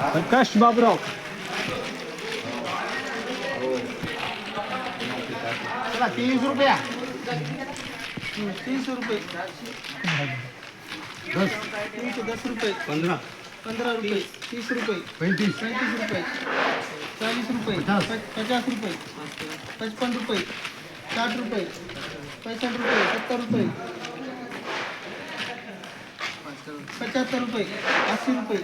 प्रकाश बाबराव चला तीस रुपया तीस रुपये तीनशे दस रुपये पंधरा पंधरा रुपये तीस रुपये पैंतीस पैंतीस रुपये चाळीस रुपये पचास. पचास रुपये पचपन रुपये साठ रुपये पैसठ रुपये सत्तर रुपये पंचाहत्तर रुपये अस्सी रुपये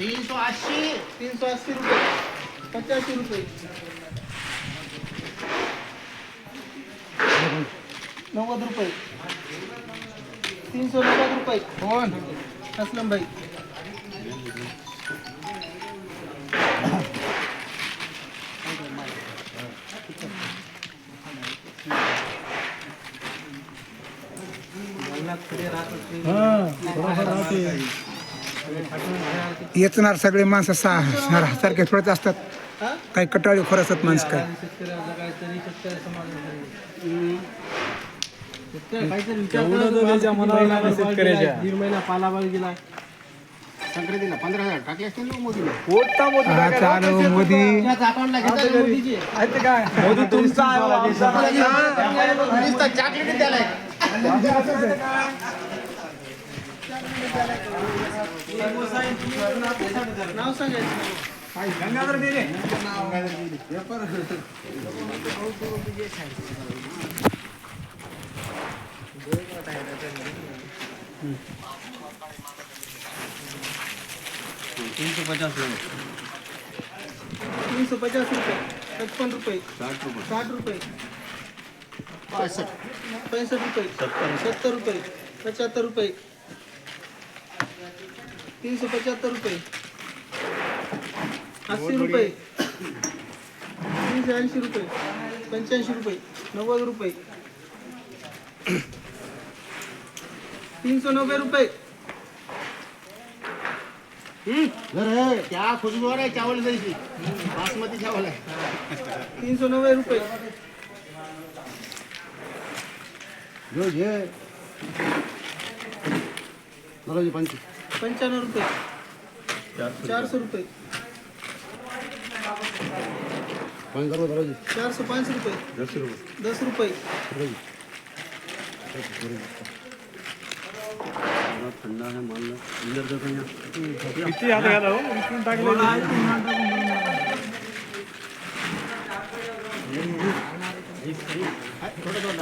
तीन सौ अस्सी। तीन सौ अस्सी रुपये। पचासी रुपये। नव्वद रुपये। तीन सौ नव्वद रुपये। कोण असलम भाई। येचणार सगळे माणसं सहा सारखे थोडेच असतात. काही कटाळी खोर असतात माणसं काय? मोदी चालू मोदी. तुमचा तीन सौ पचास रुपये। तीन सौ पचास रुपये। पचपन रुपये। साठ रुपये। साठ रुपये। पैंसठ पैंसठ रुपये। सत्तर रुपये। पचहत्तर रुपये। तीन सौ पचहत्तर रुपये. अस्सी रुपये. तीनशे ऐंशी रुपये. पंच्याऐंशी रुपये. नव्वद रुपये. तीन सौ नव्बे रुपये. है क्या खुशबू हो रहा है चावल जैसी बासमती चावल है तीन सौ नव्बे रुपये. जो ये चलो जी पंच पंचानवे रुपये चार सौ रुपये चार सौ पाँच रुपये दस रुपये ठंडा है मान लो अंदर देखो यहाँ थोड़ा थोड़ा